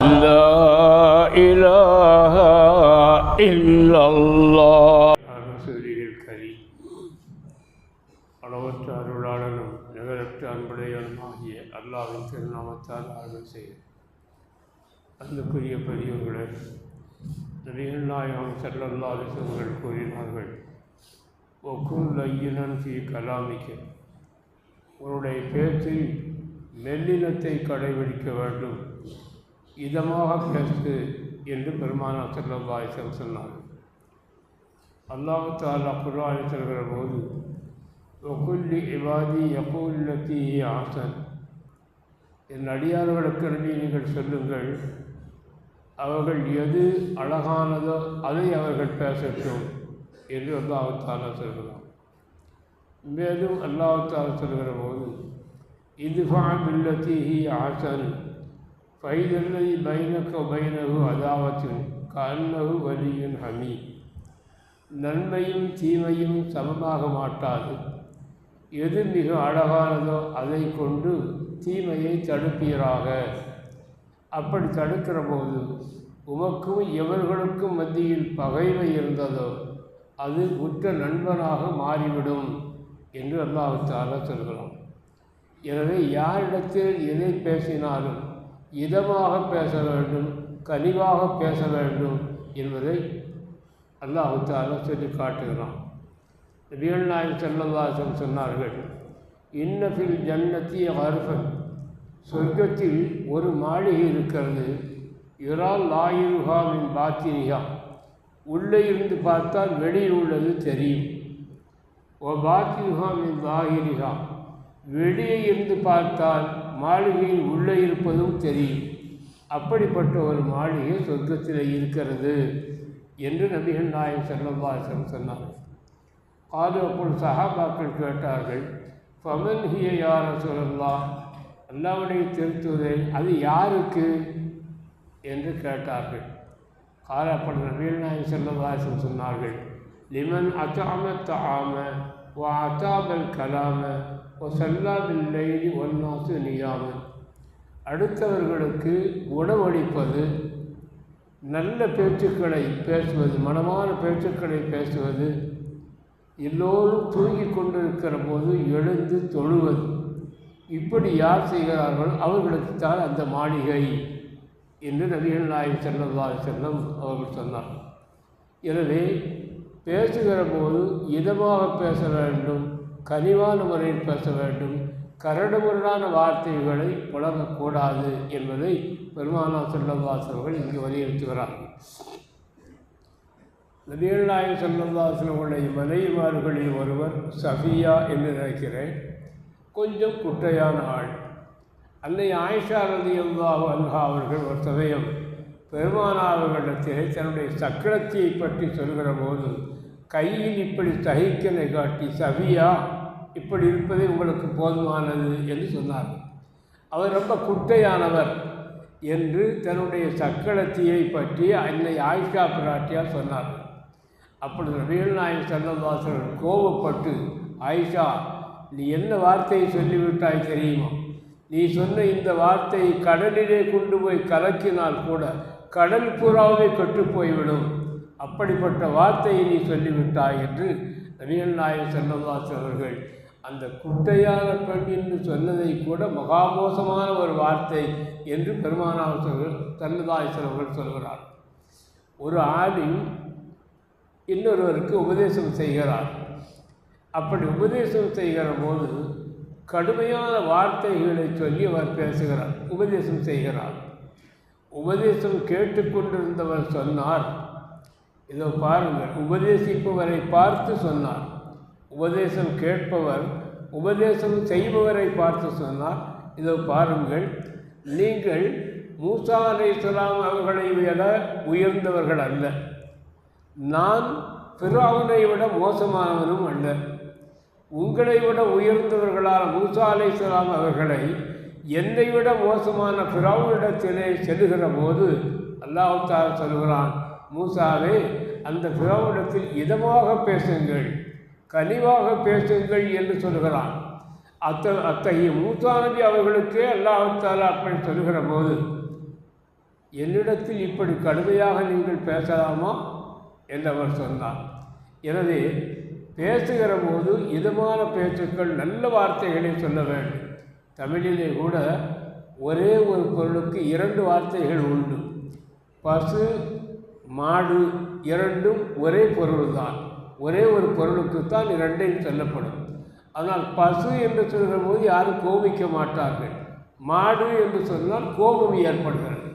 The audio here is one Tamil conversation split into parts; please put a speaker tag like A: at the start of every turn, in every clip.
A: لا إله إلا الله
B: ரசூலில் கரி அளவற்ற அருளாளனும் நிகரற்ற அன்புடையனும் ஆகிய அல்லாவின் திருநாமத்தால் ஆர்வம் செய்ய அன்புக்குரிய பெரியவர்களே நபிகள் நாயகம் செல்லல்லா விஷயங்கள் கூறினார்கள் ஒக்குல் ஐயனன் ஃபி கலாமிக்க உன்னுடைய பேச்சில் மெல்லினத்தை கடைபிடிக்க வேண்டும் இதமாக பேசு என்று பெருமானா செல்லல்லாசம் சொன்னார்கள் அல்லாஹு தாலா குரானை சொல்கிற போது ஒக்குல்லி இவாதி யகுல்லத்தி ஆசன் என் அடியார்களுக்கு நீங்கள் சொல்லுங்கள். அவர்கள் எது அழகானதோ அதை அவர்கள் பேசட்டும் என்று அல்லாஹு தாலா மேலும் அல்லாஹு தாலா சொல்கிற போது இது பில்லத்தி ஹி ஆசன் ஃபைதல்லதி பைனக்க பைனகு அதாவத்தின் கண்ணகு வலியின் ஹமி. நன்மையும் தீமையும் சமமாக மாட்டாது. எது மிக அழகானதோ அதை கொண்டு தீமையை தடுப்பீராக. அப்படி தடுக்கிற போது உமக்கும் எவர்களுக்கும் மத்தியில் பகைமை இருந்ததோ அது உற்ற நண்பனாக மாறிவிடும் என்று அல்லாஹால சொல்கிறோம் எனவே யாரிடத்தில் எதை பேசினாலும் இதமாக பேச வேண்டும் கனிவாக பேச வேண்டும் என்பதை அல்லாஹு தாலா சொல்லி காட்டுகிறான். ரியல் நாயகம் செல்லல்லாசம் சொன்னார்கள் இன்னபில் ஜன்னத்தி அர்ஃபன் சொர்க்கத்தில் ஒரு மாளிகை இருக்கிறது. இரால் லாயுகாவின் பாத்திரிகா உள்ளே இருந்து பார்த்தால் வெளியில் உள்ளது தெரியும். ஓ பாத்திரிகாமின் லாகிரிகா வெளியே இருந்து பார்த்தால் மாளிகையில் உள்ளே இருப்பதும் தெரியும் அப்படிப்பட்ட ஒரு மாளிகை சொர்க்கத்தில் இருக்கிறது என்று நபிகள் நாயகம் செல்லவாசம் சொன்னார்கள் காது அப்போது சஹாபாக்கள் கேட்டார்கள் ஃபமன் ஹிய யார சொல்லலாம் அல்லாவுடைய திருத்துவதை அது யாருக்கு? என்று கேட்டார்கள். கால நபிகள் நாயகம் செல்லவாசம் சொன்னார்கள் லிமன் அச்சாம தாம ஓ அத்தாபல் கலாம ஓ ஒன்னாசு நியாமன் அடுத்தவர்களுக்கு உணவளிப்பது நல்ல பேச்சுக்களை பேசுவது மனமான பேச்சுக்களை பேசுவது எல்லோரும் தூங்கிக் கொண்டிருக்கிற போது எழுந்து தொழுவது. இப்படி யார் செய்கிறார்கள் அவர்களுக்கு தான் அந்த மாளிகை என்று நபிகள் நாயகம் செல்லல்லா செல்லம் அவர்கள் சொன்னார் எனவே பேசுகிற போது இதமாக பேச வேண்டும் கனிவான முறையில் பேச வேண்டும் கரடுமுரடான வார்த்தைகளை புழங்கக்கூடாது என்பதை பெருமானா செல்லவாசர்கள் இங்கு வலியுறுத்துகிறார்கள் நபிகள் செல்லவாசனுடைய மனைவிமார்களில் ஒருவர் சஃபியா என்று நினைக்கிறேன். கொஞ்சம் குட்டையான ஆள். அன்னை ஆயிஷா ரதி அல்லாஹு அல்ஹா அவர்கள் ஒரு சமயம் பெருமானாவர்களிடத்திலே தன்னுடைய சக்கரத்தியை பற்றி சொல்கிற போது கையில் இப்படி தகைக்கனை காட்டி சவியா இப்படி இருப்பதே உங்களுக்கு போதுமானது என்று சொன்னார் அவர் ரொம்ப குட்டையானவர் என்று தன்னுடைய சக்கரத்தியை பற்றி அன்னை ஆயிஷா பிராட்டியார் சொன்னார் அப்பொழுது நபிகள் நாயக் செல்லவாசர்கள் கோபப்பட்டு ஆயிஷா நீ என்ன வார்த்தையை சொல்லிவிட்டாய் தெரியுமா? நீ சொன்ன இந்த வார்த்தையை கடலிலே கொண்டு போய் கலக்கினால் கூட கடல் புறாவை கெட்டு போய்விடும். அப்படிப்பட்ட வார்த்தையை நீ சொல்லிவிட்டாய் என்று நபிகள் நாயர் செல்லவாஸ் அவர்கள் அந்த குட்டையான பெண் என்று சொன்னதை கூட மகாமோசமான ஒரு வார்த்தை என்று பெருமானார் தன்னதாயசர் அவர்கள் சொல்கிறார். ஒரு ஆளின் இன்னொருவருக்கு உபதேசம் செய்கிறார். அப்படி உபதேசம் செய்கிற போது கடுமையான வார்த்தைகளை சொல்லி அவர் பேசுகிறார் உபதேசம் செய்கிறார். உபதேசம் கேட்டுக்கொண்டிருந்தவர் சொன்னார் இதோ பாருங்கள் உபதேசிப்பவரை பார்த்து சொன்னார். உபதேசம் கேட்பவர் உபதேசம் செய்பவரை பார்த்து சொன்னார். இதோ பாருங்கள் நீங்கள் மூசா அலை அவர்களை விட உயர்ந்தவர்கள் அல்ல. நான் பிறாவுனை விட மோசமானவனும் அல்ல. உங்களை விட உயர்ந்தவர்களான மூசா அலை அவர்களை என்னை விட மோசமான பிறவுனிடத்திலே செல்லுகிற போது அல்லாஹால் சொல்கிறான் மூசாவே அந்த பிறவுனிடத்தில் இதமாக பேசுங்கள் கனிவாக பேசுங்கள் என்று சொல்கிறான் அத்த அத்தகைய மூசா நபி அவர்களுக்கே அல்லாஹால அப்படி சொல்கிற போது என்னிடத்தில் இப்படி கடுமையாக நீங்கள் பேசலாமா என்று அவர் சொன்னார். எனவே பேசுகிற போது இதமான பேச்சுக்கள் நல்ல வார்த்தைகளை சொல்ல வேண்டும். தமிழிலே கூட ஒரே ஒரு பொருளுக்கு இரண்டு வார்த்தைகள் உண்டு. பசு மாடு இரண்டும் ஒரே பொருள்தான். ஒரே ஒரு பொருளுக்குத்தான் இரண்டையும் சொல்லப்படும். ஆனால் பசு என்று சொல்கிற போது யாரும் கோபிக்க மாட்டார்கள். மாடு என்று சொன்னால் கோபம் ஏற்படுகிறது.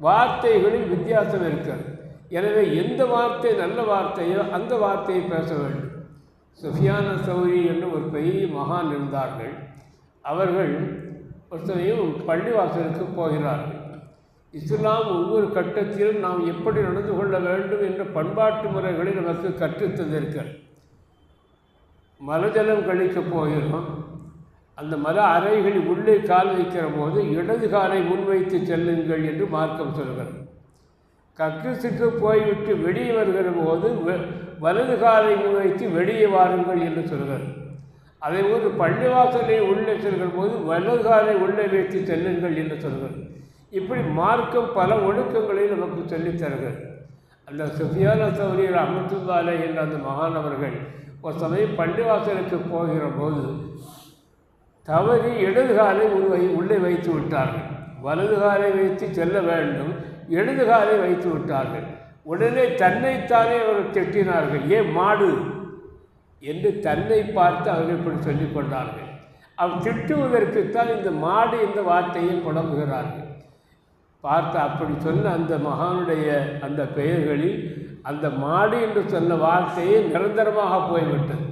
B: வார்த்தைகளில் வித்தியாசம் இருக்கிறது. எனவே எந்த வார்த்தை நல்ல வார்த்தையோ அந்த வார்த்தையை பேச வேண்டும். சுஃபியான சௌரி என்று ஒரு பெரிய மகான் இருந்தார்கள். அவர்கள் ஒரு சமயம் பள்ளிவாசலுக்கு போகிறார்கள். இஸ்லாம் ஒவ்வொரு கட்டத்திலும் நாம் எப்படி நடந்து கொள்ள வேண்டும் என்ற பண்பாட்டு முறைகளை நமக்கு கற்றுத்தந்திருக்கிறது மலஜலம் கழிக்க போகிறோம். அந்த மல அறைகளில் உள்ளே கால் வைக்கிற போது இடது காலை முன்வைத்து செல்லுங்கள் என்று மார்க்கம் சொல்கிறது. கக்கிசுக்கு போய்விட்டு வெளியே வருகிற போது வலது காலை முன்வைத்து வெளியே வாருங்கள் என்று சொல்கிறது. அதே போது பள்ளிவாசலை உள்ளே செல்கிற போது வலது காலை உள்ளே வைத்து செல்லுங்கள் என்று சொல்கிறது. இப்படி மார்க்கம் பல ஒழுக்கங்களை நமக்கு சொல்லித்தருகிறது அந்த சுஃபியான சௌரியர் ரஹமத்துல்லாலே என்ற அந்த மகானவர்கள் ஒரு சமயம் பள்ளிவாசலுக்கு போகிற போது தவறி இடது காலை உள்ளே வைத்து விட்டார்கள். வலது காலை வைத்து செல்ல வேண்டும் இடது காலை வைத்து விட்டார்கள். உடனே தன்னைத்தானே அவர்கள் திட்டினார்கள் ஏன் மாடு? என்று தன்னை பார்த்து அவர்கள் இப்படி சொல்லிக் கொண்டார்கள். அவர் திட்டுவதற்குத்தான் இந்த மாடு என்ற வார்த்தையை புலம்புகிறார்கள். பார்த்து அப்படி சொன்ன அந்த மகானுடைய அந்த பெயர்களில் அந்த மாடு என்று சொன்ன வார்த்தையே நிரந்தரமாக போய்விட்டது.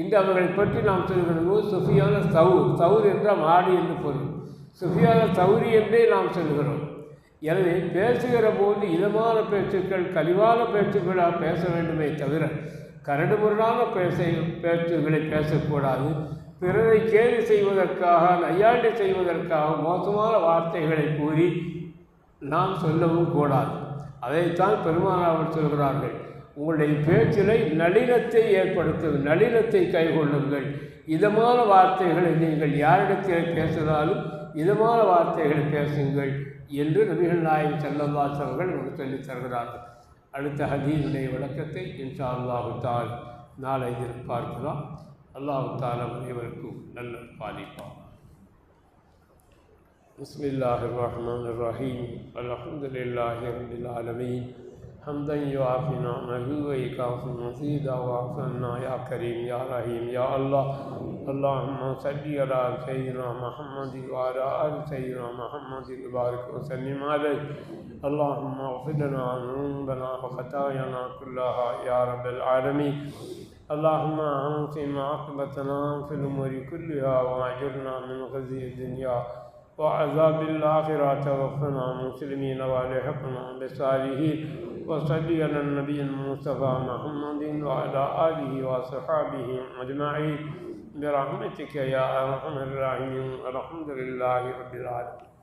B: இன்று அவர்களை பற்றி நாம் சொல்கிறோம் சுஃபியான சவுர் சவுர் என்றால் மாடு என்று பொருள். சுஃபியான சௌரி என்றே நாம் சொல்கிறோம். எனவே பேசுகிற போது இதமான பேச்சுக்கள் கலிவான பேச்சுக்களாக பேச வேண்டுமே தவிர கரடுமுரடான பேச பேச்சுகளை பேசக்கூடாது. பிறரை கேலி செய்வதற்காக நையாண்டி செய்வதற்காக மோசமான வார்த்தைகளை கூறி நாம் சொல்லவும் கூடாது. அதைத்தான் பெருமானாவர் சொல்கிறார்கள். உங்களுடைய பேச்சிலை நளினத்தை ஏற்படுத்தும் நளினத்தை கைகொள்ளுங்கள். இதமான வார்த்தைகளை நீங்கள் யாரிடத்தில் பேசினாலும் இதமான வார்த்தைகளை பேசுங்கள் என்று நபிகள் நாயகம் செல்லவாஸ் அவர்கள் நமக்கு சொல்லித் தருகிறார்கள். அடுத்த ஹதீனுடைய விளக்கத்தை இன்ஷா அல்லாஹுத்தால் நாளை எதிர்பார்க்கலாம். பார்க்கலாம் அல்லாஹு அனைவருக்கும் நல்ல பாதிப்பாகும் بسم الله الرحمن الرحيم. الحمد لله رب العالمين. حمدا يوافي نعمه ويكافي مزيدا وعفنا يا كريم يا رحيم يا الله. اللهم صل على سيدنا محمد وعلى آل سيدنا محمد. وبارك وسلم عليه. اللهم اغفر لنا ذنوبنا وخطايانا كلها يا رب العالمين. اللهم انصم عاقبتنا في الأمور كلها وأجرنا من خزي الدنيا. وعذاب الآخرة توفنا مسلمين والحقنا بالصالحين وصل على النبي المصطفى محمد وعلى آله وصحابه أجمعين. برحمتك يا أرحم الراحمين. الحمد لله رب العالمين.